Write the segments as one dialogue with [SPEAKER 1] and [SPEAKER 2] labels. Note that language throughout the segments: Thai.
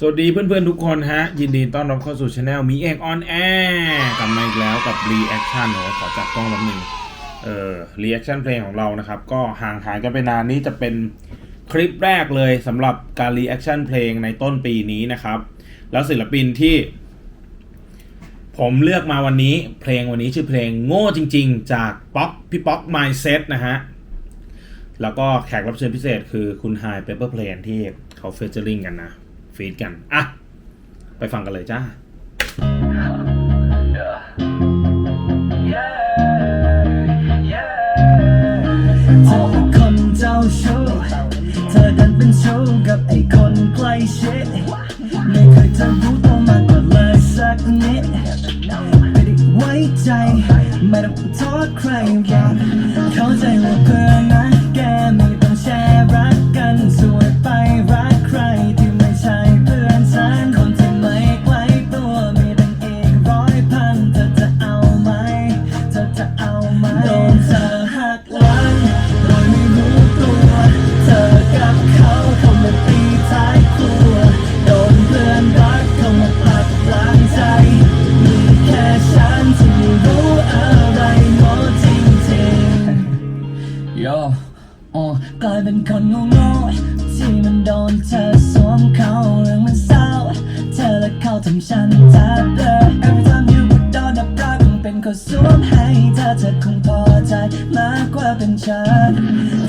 [SPEAKER 1] สวัสดีเพื่อนๆทุกคนฮะ ยินดีต้อนรับเข้าสู่ช anel มีเอกออนแอร์กลับมาอีกแล้วกับ reaction โหขอจับกล้องแป๊บหนึ่งเอ่อ reaction เพลงของเรานะครับ ก็ห่างหายกันไปนานนี้จะเป็นคลิปแรกเลยสำหรับการ reaction เพลงในต้นปีนี้นะครับ แล้วศิลปินที่ ผมเลือกมาวันนี้เพลงวันนี้ชื่อเพลงโง่จริง ๆ จากป๊อกพี่ป๊อก mindset นะฮะแล้วก็แขกรับเชิญพิเศษคือคุณไฮเปเปอร์เพลนที่เขาเฟเจอริงกันนะ ฟีดกัน อะ ไปฟังกันเลยจ้า
[SPEAKER 2] เธอเป็นคนเจ้าชู้ เธอดันเป็นชู้กับไอ้คนใกล้ชิด ไม่เคยจะรู้ตัวมากกว่าเลยสักนิด ไม่ได้ไว้ใจ ไม่ต้องโทษใครหรอกเข้าใจว่าเพื่อนนะแกไม่ต้องแชร์รักกันสวยไปรัก ที่มันโดนเธอสวมเขาเรื่องมันเศร้า เธอและเขาทำฉันแทบเลิก Every time you put down the block มันเป็นคนสวมให้เธอเธอคงพอใจมากกว่าเป็นฉัน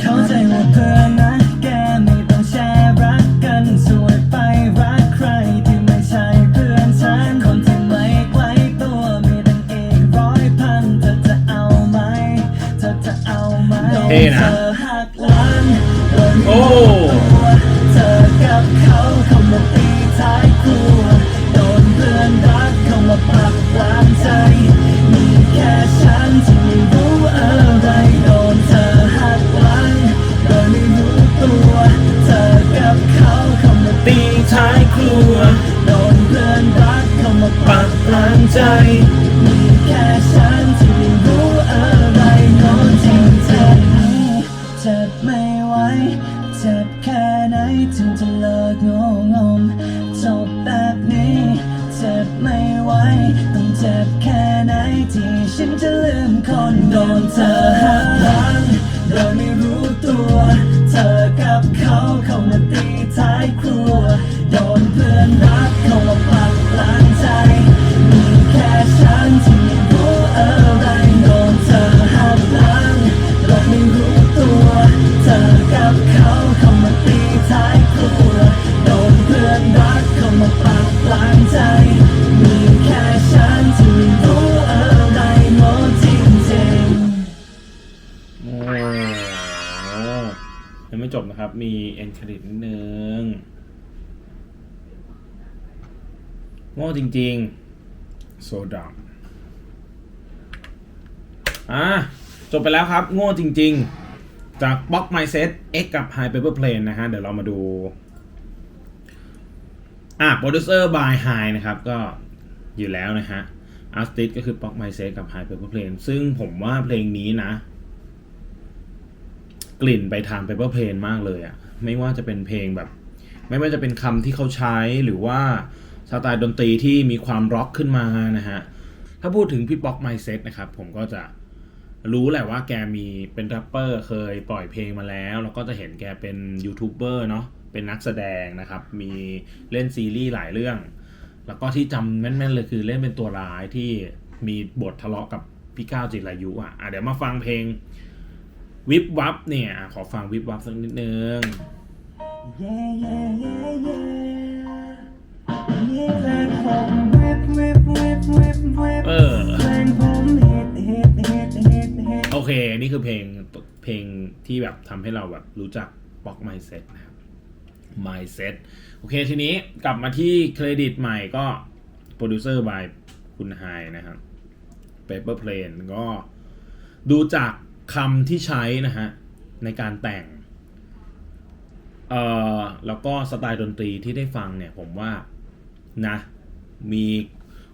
[SPEAKER 2] เข้าใจว่าเพื่อนนะ มีแค่ฉันที่รู้อะไรโน้นจริงเจ็บเจ็บไม่ไหวเจ็บแค่ไหนถึงจะเลิกงงงจบแบบนี้เจ็บไม่ไหวต้องเจ็บแค่ไหนที่ฉันจะลืมคนโดนเธอหักหลังโดยไม่ จบนะ
[SPEAKER 1] ครับ มีเอ็นเครดิตนิดนึงโง่จริงๆ โซดัมอะจบไปแล้วครับ โง่จริง ๆ จาก Box Mindset X กับ High Paper Plane นะฮะ เดี๋ยวเรามาดู อะ Producer by High นะครับ ก็อยู่แล้วนะฮะ Artist ก็คือ Box Mindset กับ High Paper Plane ซึ่งผมว่าเพลงนี้นะ กลิ่นไปทาง Paper Plane มากเลยอะไม่ว่าจะเป็นเพลงแบบ ไม่ว่าจะเป็นคำที่เขาใช้หรือว่าสไตล์ดนตรีที่มีความร็อกขึ้นมานะฮะ ถ้าพูดถึงพี่ป๊อกไมเซ็ตนะครับผมก็จะรู้แหละว่าแกมีเป็นแรปเปอร์เคยปล่อยเพลงมาแล้ว แล้วก็จะเห็นแกเป็นยูทูบเบอร์เนาะเป็นนักแสดงนะครับ มีเล่นซีรีส์หลายเรื่อง แล้วก็ที่จำแม่นๆเลยคือเล่นเป็นตัวร้ายที่มีบททะเลาะกับพี่ก้าวจิรายุอะอะเดี๋ยวมาฟังเพลง วิบวับเนี่ย ขอฟังวิบวับสักนิดนึง
[SPEAKER 2] Yeah, yeah, yeah, yeah. Yeah, เพลงผมวิบวิบวิบวิบวิบ
[SPEAKER 1] เออ
[SPEAKER 2] เพลงผมฮิตฮิตฮิตฮิตฮิต
[SPEAKER 1] โอเค นี่คือเพลงเพลงที่แบบทำให้เราแบบรู้จักบล็อก mindset นะครับ mindset โอเค ทีนี้กลับมาที่เครดิตใหม่ก็ producer by คุณไฮนะครับ paper plane ก็ดูจาก คำที่ใช้นะฮะในการแต่งเอ่อแล้วก็สไตล์ดนตรีที่ได้ฟังเนี่ยผมว่านะมี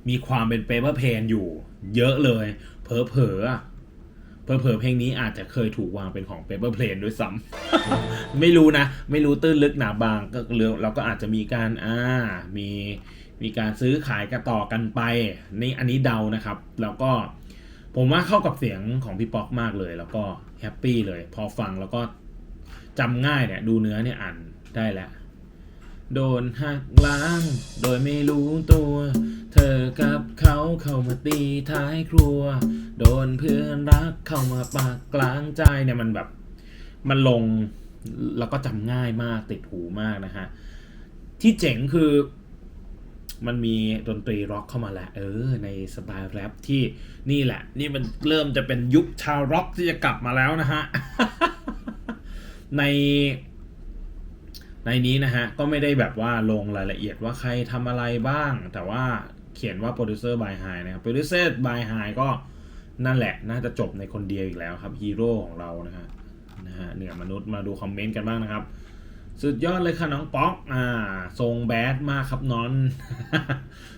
[SPEAKER 1] มีความเป็น paper plane อยู่ เยอะเลย เผลอๆอเพอเพอเพลงนี้อาจจะเคยถูกวางเป็นของ Paper Plane ด้วยซ้ำไม่รู้นะ ไม่รู้ตื้นลึกหนาบางก็เรือเราก็อาจจะมีการอ่ามีมีการซื้อขายกันต่อกันไปนี่อันนี้เดานะครับ แล้วก็ ผมว่าเข้ากับเสียงของพี่ป๊อกมากเลย แล้วก็แฮปปี้เลย พอฟังแล้วก็จำง่ายเนี่ย ดูเนื้อเนี่ยอ่านได้แล้วโดนหักล้าง โดยไม่รู้ตัว เธอกับเขาเข้ามาตีท้ายครัว โดนเพื่อนรักเข้ามาปากกลางใจเนี่ยมันแบบ มันลงแล้วก็จำง่ายมากติดหูมากนะฮะ ที่เจ๋งคือ มันมีดนตรีร็อกเข้ามาแหล้วเออ ในสไตล์แรปที่นี่แหละ นี่มันเริ่มจะเป็นยุคชาวร็อกที่จะกลับมาแล้วนะฮะ ในในนี้นะฮะ ก็ไม่ได้แบบว่าลงรายละเอียดว่าใครทำอะไรบ้าง แต่ว่าเขียนว่าโปรดิวเซอร์บายไฮนะครับโปรดิวเซอร์บายไฮก็นั่นแหละ น่าจะจบในคนเดียวอีกแล้วครับฮีโร่ของเรานะฮะนะฮะเหนือมนุษย์มาดูคอมเมนต์กันบ้างนะครับ สุดยอดเลยค่ะน้องป๊อกอ่า ทรงแบดมากครับน้อน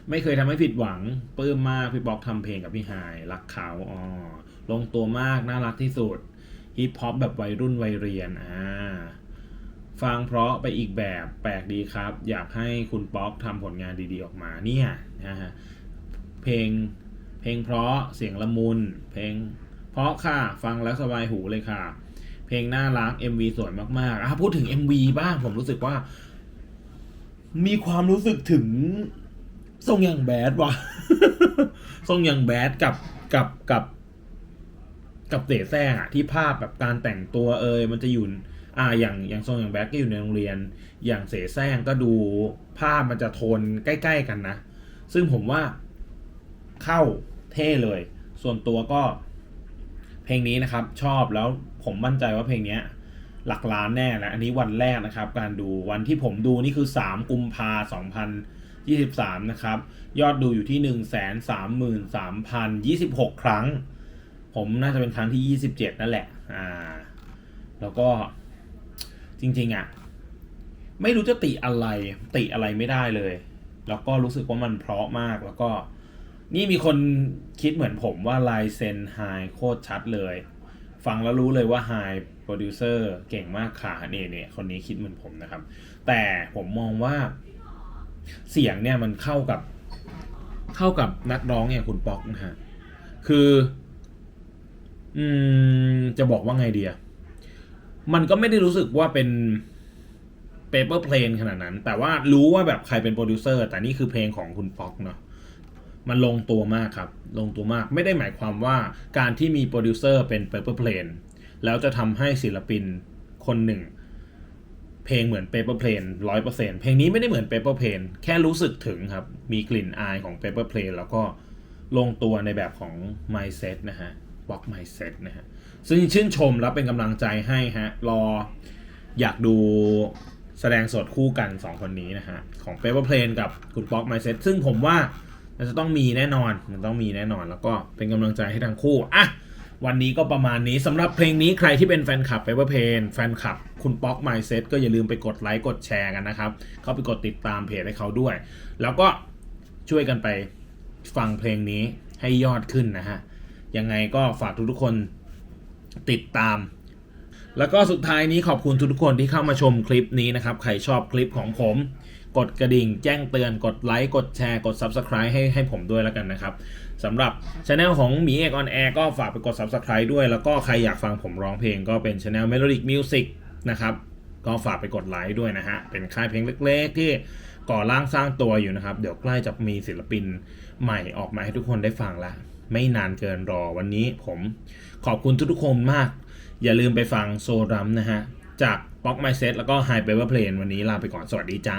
[SPEAKER 1] ไม่เคยทำให้ผิดหวังปลื้มมากพี่ป๊อกทำเพลงกับพี่ไฮายรักเขาอ๋อลงตัวมากน่ารักที่สุดฮิปฮอปแบบวัยรุ่นวัยเรียนอ่าฟังเพราะไปอีกแบบแปลกดีครับ อยากให้คุณป๊อกทำผลงานดีๆออกมาเนี่ยนะฮะเพลงเพลงเพราะเสียงละมุนเพลงเพราะค่ะ ฟังแล้วสบายหูเลยค่ะ เพลงน่ารัก MV สวยมากๆอะพูดถึง MV บ้างผมรู้สึกว่า มีความรู้สึกถึงทรงอย่างแบดว่ะทรงอย่างแบดกับกับกับ กับเตะแซงอะที่ภาพแบบการแต่งตัวเอยมันจะอยู่อ่าอย่างอย่างทรงอย่างแบ็กก็อยู่ในโรงเรียน อย่างเสแสร้งก็ดูภาพมันจะโทนใกล้ๆกันนะ ซึ่งผมว่าเข้าเท่เลย ส่วนตัวก็เพลงนี้นะครับ ชอบแล้ว ผมมั่นใจว่าเพลงเนี้ยหลักล้านแน่แล้วอันนี้วันแรกนะครับ การดูวันที่ผมดูนี่คือ 3 กุมภา2023 นะครับ ยอดดูอยู่ที่ 133,026 ครั้ง ผมน่าจะเป็นครั้งที่ 27 นั่นแหละ อ่า แล้วก็จริง ๆอะ ไม่รู้จะติอะไรติอะไรไม่ได้เลย แล้วก็รู้สึกว่ามันเพราะมากแล้วก็นี่มีคนคิดเหมือนผมว่าลายเซ็นไฮโคตรชัดเลย ฟังแล้วรู้เลยว่าไฮโปรดิวเซอร์เก่งมากค่ะเนี่ยเนี่ยคนนี้คิดเหมือนผมนะครับ แต่ผมมองว่าเสียงเนี่ยมันเข้ากับเข้ากับนักร้องอย่างคุณป๊อกนะฮะคือ อืมจะบอกว่าไงเดียมันก็ไม่ได้รู้สึกว่าเป็นเปเปอร์เพลนขนาดนั้น แต่ว่ารู้ว่าแบบใครเป็นโปรดิวเซอร์ แต่นี่คือเพลงของคุณป๊อกเนาะ มันลงตัวมากครับ ลงตัวมากไม่ได้หมายความว่าการที่มีโปรดิวเซอร์เป็นเปเปอร์เพลนแล้วจะทำให้ศิลปินคนหนึ่ง เพลงเหมือน Paper Plane ร้อยเปอร์เซ็นเพลงนี้ไม่ได้เหมือน Paper Plane แค่รู้สึกถึงครับ มีกลิ่นอายของ Paper Plane แล้วก็ลงตัวในแบบของ Mindset นะฮะ Walk Mindset นะฮะซึ่งชื่นชมแล้วเป็นกำลังใจให้ฮะรออยากดูแสดงสดคู่กัน 2 คนนี้นะฮะ ของ Paper Plane กับคุณ Walk Mindset ซึ่งผมว่า มันจะต้องมีแน่นอน มันต้องมีแน่นอน แล้วก็เป็นกำลังใจให้ทั้งคู่อะวันนี้ก็ประมาณนี้สำหรับเพลงนี้ใครที่เป็นแฟนคลับ Paper Plane แฟนคลับคุณป๊อก Mindset ก็อย่าลืมไปกดไลค์กดแชร์กันนะครับ เข้าไปกดติดตามเพจให้เขาด้วย แล้วก็ช่วยกันไปฟังเพลงนี้ให้ยอดขึ้นนะฮะ ยังไงก็ฝากทุกๆคนติดตาม แล้วก็สุดท้ายนี้ขอบคุณทุกๆคนที่เข้ามาชมคลิปนี้นะครับ ใครชอบคลิปของผม กดกระดิ่งแจ้งเตือนกดไลค์กดแชร์กด Subscribe ให้ให้ผมด้วยแล้วกันนะครับสำหรับช anel ของหมีเอกออนแอร์ก็ฝากไปกด Subscribe ด้วย แล้วก็ใครอยากฟังผมร้องเพลงก็เป็น channel Melodic Music นะครับก็ฝากไปกดไลค์ด้วยนะฮะ เป็นค่ายเพลงเล็กๆ ที่ก่อร่างสร้างตัวอยู่นะครับ เดี๋ยวใกล้จะมีศิลปินใหม่ออกมาให้ทุกคนได้ฟังละ ไม่นานเกินรอวันนี้ผมขอบคุณทุกๆคนมาก อย่าลืมไปฟังโซรัมนะฮะ จาก Pock My Set แล้วก็ High Paper Plane วันนี้ลาไปก่อนสวัสดีจ้า